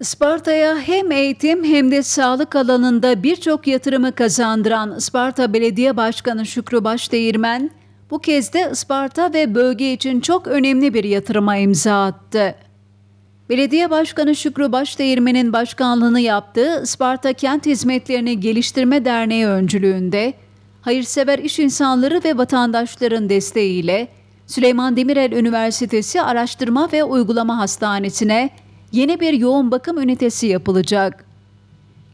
Isparta'ya hem eğitim hem de sağlık alanında birçok yatırımı kazandıran Isparta Belediye Başkanı Şükrü Başdeğirmen, bu kez de Isparta ve bölge için çok önemli bir yatırıma imza attı. Belediye Başkanı Şükrü Başdeğirmen'in başkanlığını yaptığı Isparta Kent Hizmetlerini Geliştirme Derneği öncülüğünde, hayırsever iş insanları ve vatandaşların desteğiyle Süleyman Demirel Üniversitesi Araştırma ve Uygulama Hastanesi'ne yeni bir yoğun bakım ünitesi yapılacak.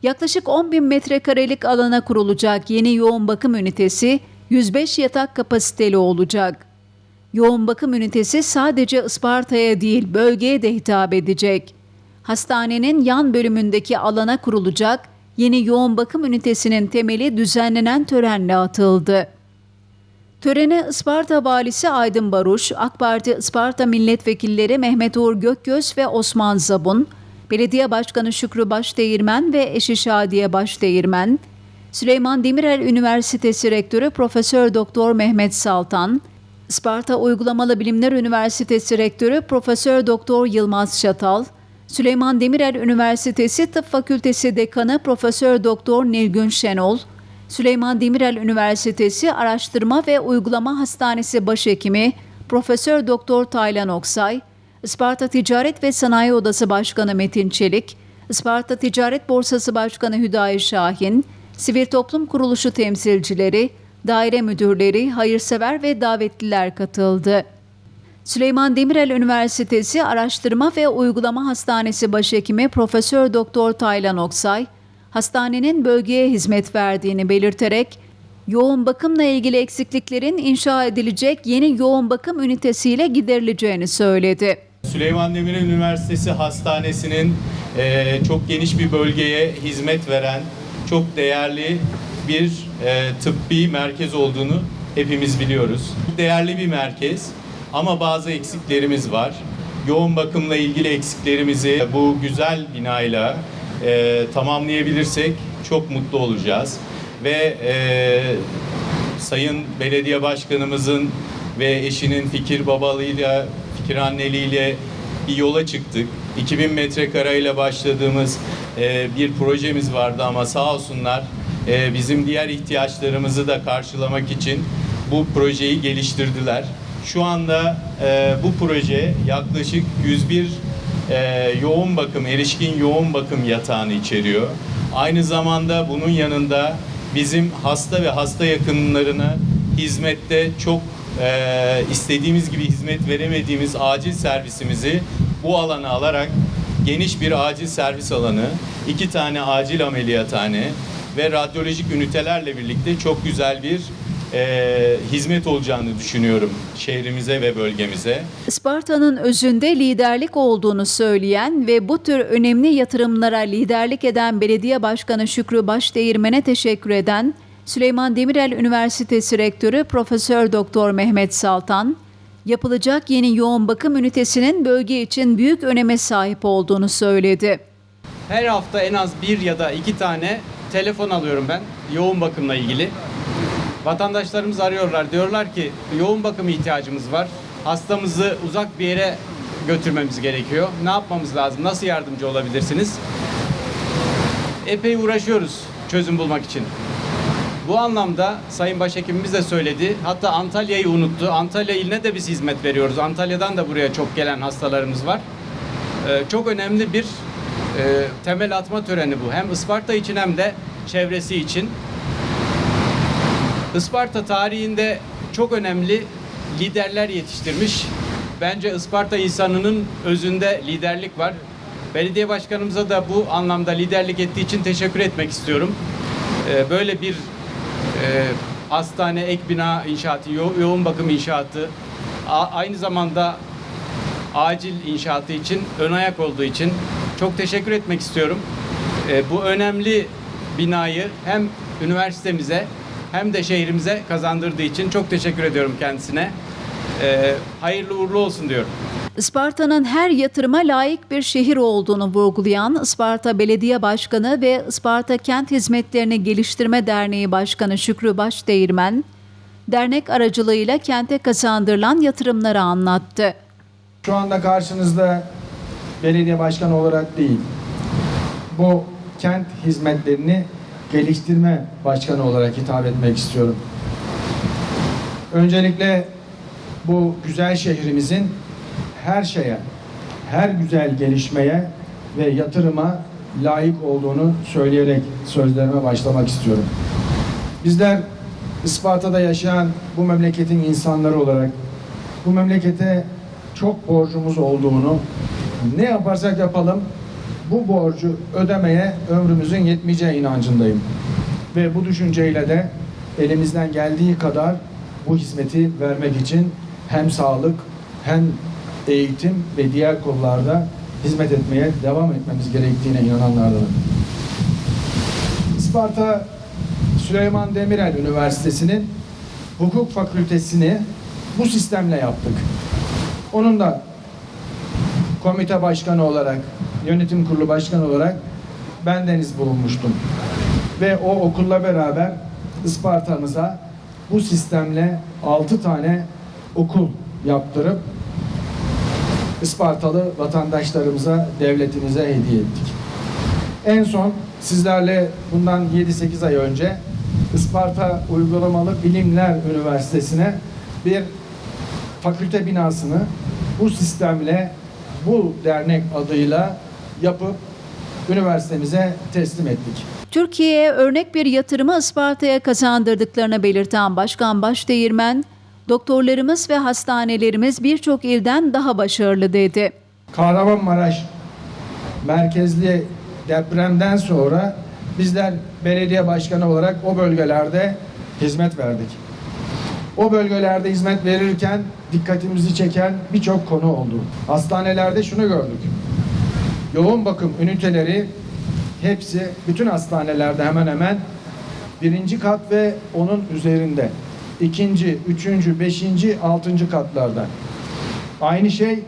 Yaklaşık 10 bin metrekarelik alana kurulacak yeni yoğun bakım ünitesi 105 yatak kapasiteli olacak. Yoğun bakım ünitesi sadece Isparta'ya değil bölgeye de hitap edecek. Hastanenin yan bölümündeki alana kurulacak yeni yoğun bakım ünitesinin temeli düzenlenen törenle atıldı. Törene Isparta Valisi Aydın Baruş, AK Parti Isparta Milletvekilleri Mehmet Uğur Gökgöz ve Osman Zabun, Belediye Başkanı Şükrü Başdeğirmen ve eşi Şadiye Başdeğirmen, Süleyman Demirel Üniversitesi Rektörü Profesör Doktor Mehmet Saltan, Isparta Uygulamalı Bilimler Üniversitesi Rektörü Profesör Doktor Yılmaz Şatal, Süleyman Demirel Üniversitesi Tıp Fakültesi Dekanı Profesör Doktor Nilgün Şenol, Süleyman Demirel Üniversitesi Araştırma ve Uygulama Hastanesi Başhekimi Profesör Doktor Taylan Oksay, Isparta Ticaret ve Sanayi Odası Başkanı Metin Çelik, Isparta Ticaret Borsası Başkanı Hüdayi Şahin, sivil toplum kuruluşu temsilcileri, daire müdürleri, hayırsever ve davetliler katıldı. Süleyman Demirel Üniversitesi Araştırma ve Uygulama Hastanesi Başhekimi Profesör Doktor Taylan Oksay, hastanenin bölgeye hizmet verdiğini belirterek yoğun bakımla ilgili eksikliklerin inşa edilecek yeni yoğun bakım ünitesiyle giderileceğini söyledi. Süleyman Demirel Üniversitesi Hastanesi'nin eee, çok geniş bir bölgeye hizmet veren çok değerli bir eee, tıbbi merkez olduğunu hepimiz biliyoruz. Değerli bir merkez ama bazı eksiklerimiz var. Yoğun bakımla ilgili eksiklerimizi bu güzel binayla eee, tamamlayabilirsek çok mutlu olacağız. Ve eee, Sayın Belediye Başkanımızın ve eşinin fikir babalığıyla, fikir anneliğiyle bir yola çıktık. 2000 metrekareyle başladığımız e, bir projemiz vardı ama sağ olsunlar e, bizim diğer ihtiyaçlarımızı da karşılamak için bu projeyi geliştirdiler. Şu anda e, bu proje yaklaşık 101 e, yoğun bakım, erişkin yoğun bakım yatağını içeriyor. Aynı zamanda bunun yanında bizim hasta ve hasta yakınlarına hizmette çok e, istediğimiz gibi hizmet veremediğimiz acil servisimizi bu alana alarak geniş bir acil servis alanı, iki tane acil ameliyathane ve radyolojik ünitelerle birlikte çok güzel bir e, hizmet olacağını düşünüyorum şehrimize ve bölgemize. Isparta'nın özünde liderlik olduğunu söyleyen ve bu tür önemli yatırımlara liderlik eden Belediye Başkanı Şükrü Başdeğirmen'e teşekkür eden Süleyman Demirel Üniversitesi Rektörü Profesör Doktor Mehmet Saltan, yapılacak yeni yoğun bakım ünitesinin bölge için büyük öneme sahip olduğunu söyledi. Her hafta en az bir ya da iki tane telefon alıyorum ben yoğun bakımla ilgili. Vatandaşlarımız arıyorlar. Diyorlar ki yoğun bakım ihtiyacımız var. Hastamızı uzak bir yere götürmemiz gerekiyor. Ne yapmamız lazım? Nasıl yardımcı olabilirsiniz? Epey uğraşıyoruz çözüm bulmak için. Bu anlamda Sayın Başhekimimiz de söyledi. Hatta Antalya'yı unuttu. Antalya iline de biz hizmet veriyoruz. Antalya'dan da buraya çok gelen hastalarımız var. Ee, çok önemli bir e, temel atma töreni bu. Hem Isparta için hem de çevresi için. Isparta tarihinde çok önemli liderler yetiştirmiş. Bence Isparta insanının özünde liderlik var. Belediye başkanımıza da bu anlamda liderlik ettiği için teşekkür etmek istiyorum. Ee, Böyle bir e, hastane, ek bina inşaatı, yo- yoğun bakım inşaatı, aynı zamanda acil inşaatı için ön ayak olduğu için çok teşekkür etmek istiyorum. Ee, bu önemli binayı hem üniversitemize hem de şehrimize kazandırdığı için çok teşekkür ediyorum kendisine. Ee, hayırlı uğurlu olsun diyorum. Isparta'nın her yatırıma layık bir şehir olduğunu vurgulayan Isparta Belediye Başkanı ve Isparta Kent Hizmetlerini Geliştirme Derneği Başkanı Şükrü Başdeğirmen, dernek aracılığıyla kente kazandırılan yatırımları anlattı. Şu anda karşınızda belediye başkanı olarak değil, bu kent hizmetlerini geliştirme başkanı olarak hitap etmek istiyorum. Öncelikle bu güzel şehrimizin her şeye, her güzel gelişmeye ve yatırıma layık olduğunu söyleyerek sözlerime başlamak istiyorum. Bizler Isparta'da yaşayan bu memleketin insanları olarak bu memlekete çok borcumuz olduğunu ne yaparsak yapalım bu borcu ödemeye ömrümüzün yetmeyeceği inancındayım. Ve bu düşünceyle de elimizden geldiği kadar bu hizmeti vermek için hem sağlık hem eğitim ve diğer kollarda hizmet etmeye devam etmemiz gerektiğine inananlardanım. Isparta Süleyman Demirel Üniversitesi'nin hukuk fakültesini bu sistemle yaptık. Onun da komite başkanı olarak, yönetim kurulu başkanı olarak bendeniz bulunmuştum. Ve o okulla beraber Isparta'mıza bu sistemle 6 tane okul yaptırıp Ispartalı vatandaşlarımıza, devletimize hediye ettik. En son sizlerle bundan 7-8 ay önce Isparta Uygulamalı Bilimler Üniversitesi'ne bir fakülte binasını bu sistemle bu dernek adıyla yapıp üniversitemize teslim ettik. Türkiye'ye örnek bir yatırımı Isparta'ya kazandırdıklarını belirten Başkan Başdeğirmen, doktorlarımız ve hastanelerimiz birçok ilden daha başarılı dedi. Kahramanmaraş merkezli depremden sonra bizler belediye başkanı olarak o bölgelerde hizmet verdik. O bölgelerde hizmet verirken dikkatimizi çeken birçok konu oldu. Hastanelerde şunu gördük. Yoğun bakım üniteleri hepsi bütün hastanelerde hemen hemen birinci kat ve onun üzerinde. ikinci, üçüncü, beşinci, altıncı katlarda. Aynı şey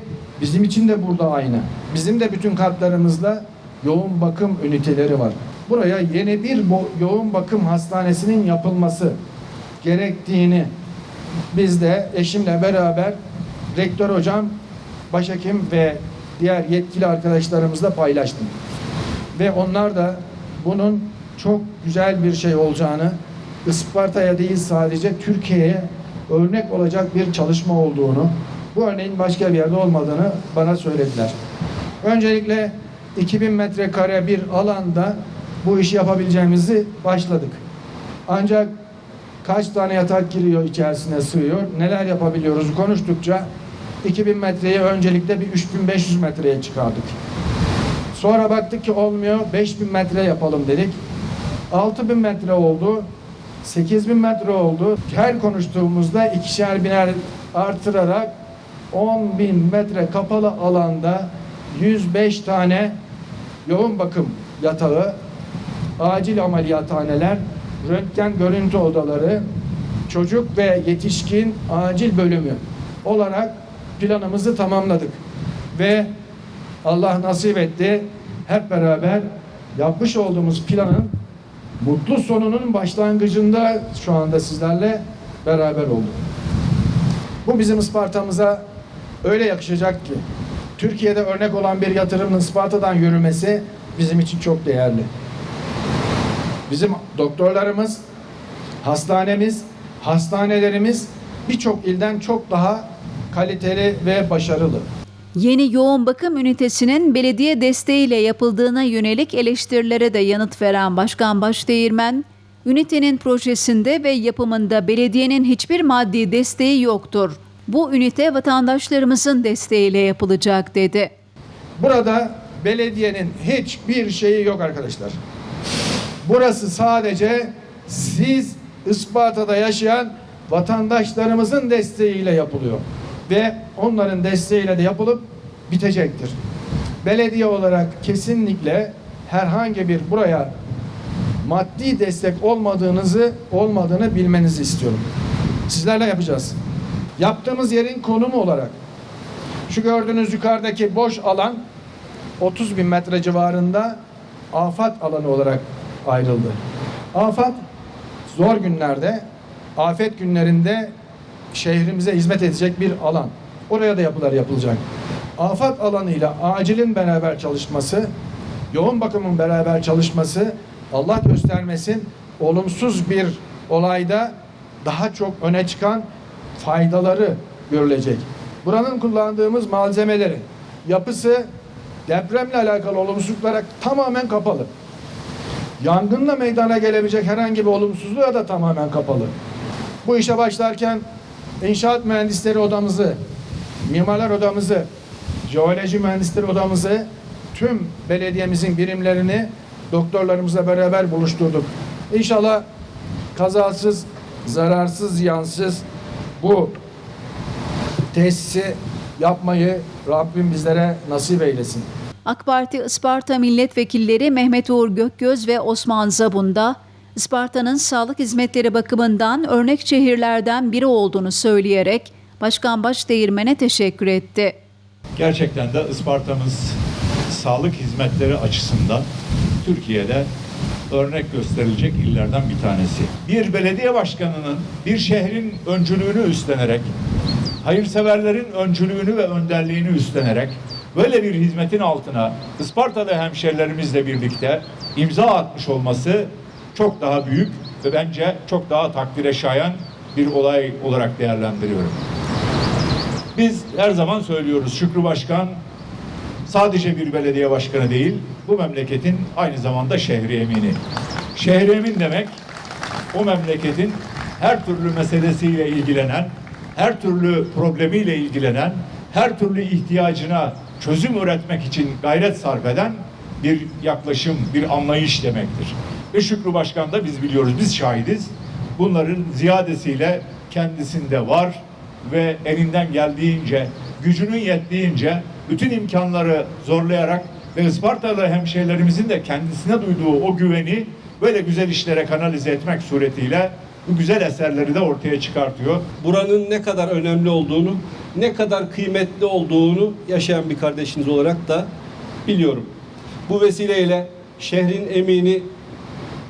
bizim için de burada aynı. Bizim de bütün katlarımızda yoğun bakım üniteleri var. Buraya yeni bir yoğun bakım hastanesinin yapılması gerektiğini biz de eşimle beraber rektör hocam, başhekim ve diğer yetkili arkadaşlarımızla paylaştım. Ve onlar da bunun çok güzel bir şey olacağını, Isparta'ya değil sadece Türkiye'ye örnek olacak bir çalışma olduğunu, bu örneğin başka bir yerde olmadığını bana söylediler. Öncelikle 2000 metrekare bir alanda bu işi yapabileceğimizi başladık. Ancak kaç tane yatak giriyor içerisine sığıyor, neler yapabiliyoruz konuştukça 2000 metreyi öncelikle bir 3500 metreye çıkardık. Sonra baktık ki olmuyor, 5000 metre yapalım dedik. 6000 metre oldu, 8000 metre oldu. Her konuştuğumuzda ikişer biner artırarak 10 bin metre kapalı alanda 105 tane yoğun bakım yatağı, acil ameliyathaneler, röntgen görüntü odaları, çocuk ve yetişkin acil bölümü olarak planımızı tamamladık. Ve Allah nasip etti hep beraber yapmış olduğumuz planın mutlu sonunun başlangıcında şu anda sizlerle beraber olduk. Bu bizim Isparta'mıza öyle yakışacak ki Türkiye'de örnek olan bir yatırımın Isparta'dan yürümesi bizim için çok değerli. Bizim doktorlarımız, hastanemiz, hastanelerimiz birçok ilden çok daha kaliteli ve başarılı. Yeni yoğun bakım ünitesinin belediye desteğiyle yapıldığına yönelik eleştirilere de yanıt veren Başkan Başdeğirmen, ünitenin projesinde ve yapımında belediyenin hiçbir maddi desteği yoktur. Bu ünite vatandaşlarımızın desteğiyle yapılacak dedi. Burada belediyenin hiçbir şeyi yok arkadaşlar. Burası sadece siz Isparta'da yaşayan vatandaşlarımızın desteğiyle yapılıyor. Ve onların desteğiyle de yapılıp bitecektir. Belediye olarak kesinlikle herhangi bir buraya maddi destek olmadığınızı olmadığını bilmenizi istiyorum. Sizlerle yapacağız. Yaptığımız yerin konumu olarak şu gördüğünüz yukarıdaki boş alan 30 bin metre civarında afat alanı olarak ayrıldı. Afat zor günlerde, afet günlerinde şehrimize hizmet edecek bir alan. Oraya da yapılar yapılacak. Afat alanıyla acilin beraber çalışması yoğun bakımın beraber çalışması Allah göstermesin olumsuz bir olayda daha çok öne çıkan faydaları görülecek. Buranın kullandığımız malzemeleri, yapısı depremle alakalı olumsuzluklara tamamen kapalı. Yangınla meydana gelebilecek herhangi bir olumsuzluğa da tamamen kapalı. Bu işe başlarken inşaat mühendisleri odamızı, mimarlar odamızı, jeoloji mühendisleri odamızı, tüm belediyemizin birimlerini doktorlarımızla beraber buluşturduk. İnşallah kazasız, zararsız, ziyansız bu tesisi yapmayı Rabbim bizlere nasip eylesin. AK Parti Isparta milletvekilleri Mehmet Uğur Gökgöz ve Osman Zabunda, Isparta'nın sağlık hizmetleri bakımından örnek şehirlerden biri olduğunu söyleyerek Başkan Başdeğirmen'e teşekkür etti. Gerçekten de Isparta'mız sağlık hizmetleri açısından Türkiye'de örnek gösterilecek illerden bir tanesi. Bir belediye başkanının bir şehrin öncülüğünü üstlenerek, hayırseverlerin öncülüğünü ve önderliğini üstlenerek böyle bir hizmetin altına Isparta'da hemşerilerimizle birlikte imza atmış olması çok daha büyük ve bence çok daha takdire şayan bir olay olarak değerlendiriyorum. Biz her zaman söylüyoruz Şükrü Başkan sadece bir belediye başkanı değil, bu memleketin aynı zamanda şehri emini. Şehri emin demek o memleketin her türlü meselesiyle ilgilenen, her türlü problemiyle ilgilenen, her türlü ihtiyacına çözüm üretmek için gayret sarf eden bir yaklaşım, bir anlayış demektir. Ve Şükrü Başkan da biz biliyoruz, biz şahidiz. Bunların ziyadesiyle kendisinde var ve elinden geldiğince, gücünün yettiğince bütün imkanları zorlayarak ve Ispartalı hemşehrilerimizin de kendisine duyduğu o güveni böyle güzel işlere kanalize etmek suretiyle bu güzel eserleri de ortaya çıkartıyor. buranın ne kadar önemli olduğunu, ne kadar kıymetli olduğunu yaşayan bir kardeşiniz olarak da biliyorum. Bu vesileyle şehrin emini,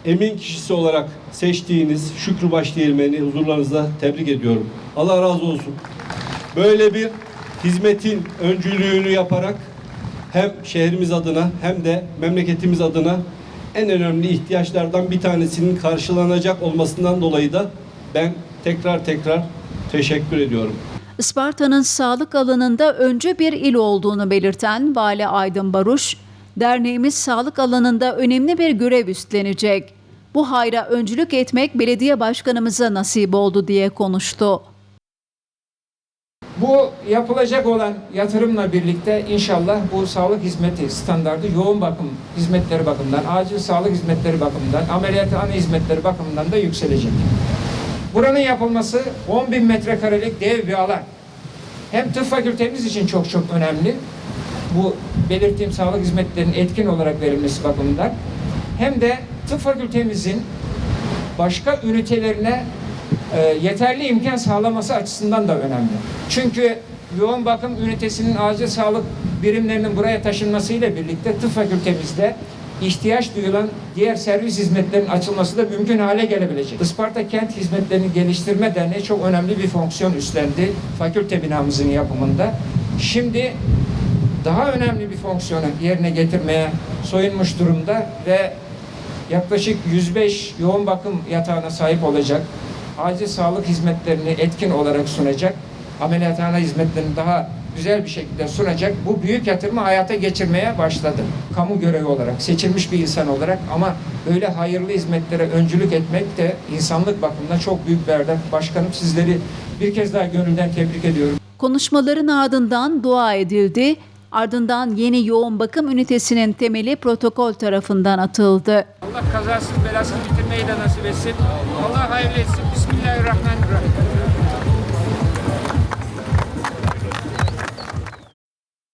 emin kişisi olarak seçtiğiniz Şükrü Başdeğirmen'i huzurlarınızda tebrik ediyorum. Allah razı olsun. Böyle bir hizmetin öncülüğünü yaparak hem şehrimiz adına hem de memleketimiz adına en önemli ihtiyaçlardan bir tanesinin karşılanacak olmasından dolayı da ben tekrar tekrar teşekkür ediyorum. Isparta'nın sağlık alanında öncü bir il olduğunu belirten Vali Aydın Baruş, derneğimiz sağlık alanında önemli bir görev üstlenecek. Bu hayra öncülük etmek belediye başkanımıza nasip oldu diye konuştu. Bu yapılacak olan yatırımla birlikte inşallah bu sağlık hizmeti standardı yoğun bakım hizmetleri bakımından, acil sağlık hizmetleri bakımından, ameliyathane hizmetleri bakımından da yükselecek. Buranın yapılması 10 bin metrekarelik dev bir alan. Hem tıp fakültemiz için çok çok önemli. Bu belirttiğim sağlık hizmetlerinin etkin olarak verilmesi bakımından. Hem de tıp fakültemizin başka ünitelerine e, yeterli imkan sağlaması açısından da önemli. Çünkü yoğun bakım ünitesinin acil sağlık birimlerinin buraya taşınmasıyla birlikte tıp fakültemizde ihtiyaç duyulan diğer servis hizmetlerinin açılması da mümkün hale gelebilecek. Isparta Kent Hizmetlerini Geliştirme Derneği çok önemli bir fonksiyon üstlendi fakülte binamızın yapımında. Şimdi daha önemli bir fonksiyonu yerine getirmeye soyunmuş durumda ve yaklaşık 105 yoğun bakım yatağına sahip olacak. Acil sağlık hizmetlerini etkin olarak sunacak. Ameliyathane hizmetlerini daha güzel bir şekilde sunacak. Bu büyük yatırımı hayata geçirmeye başladı. Kamu görevi olarak, seçilmiş bir insan olarak ama böyle hayırlı hizmetlere öncülük etmek de insanlık bakımından çok büyük bir erdem. Başkanım sizleri bir kez daha gönülden tebrik ediyorum. Konuşmaların ardından dua edildi. Ardından yeni yoğun bakım ünitesinin temeli protokol tarafından atıldı. Allah kazasız belasız bitirmeyi de nasip etsin. Allah hayırlı etsin. Bismillahirrahmanirrahim.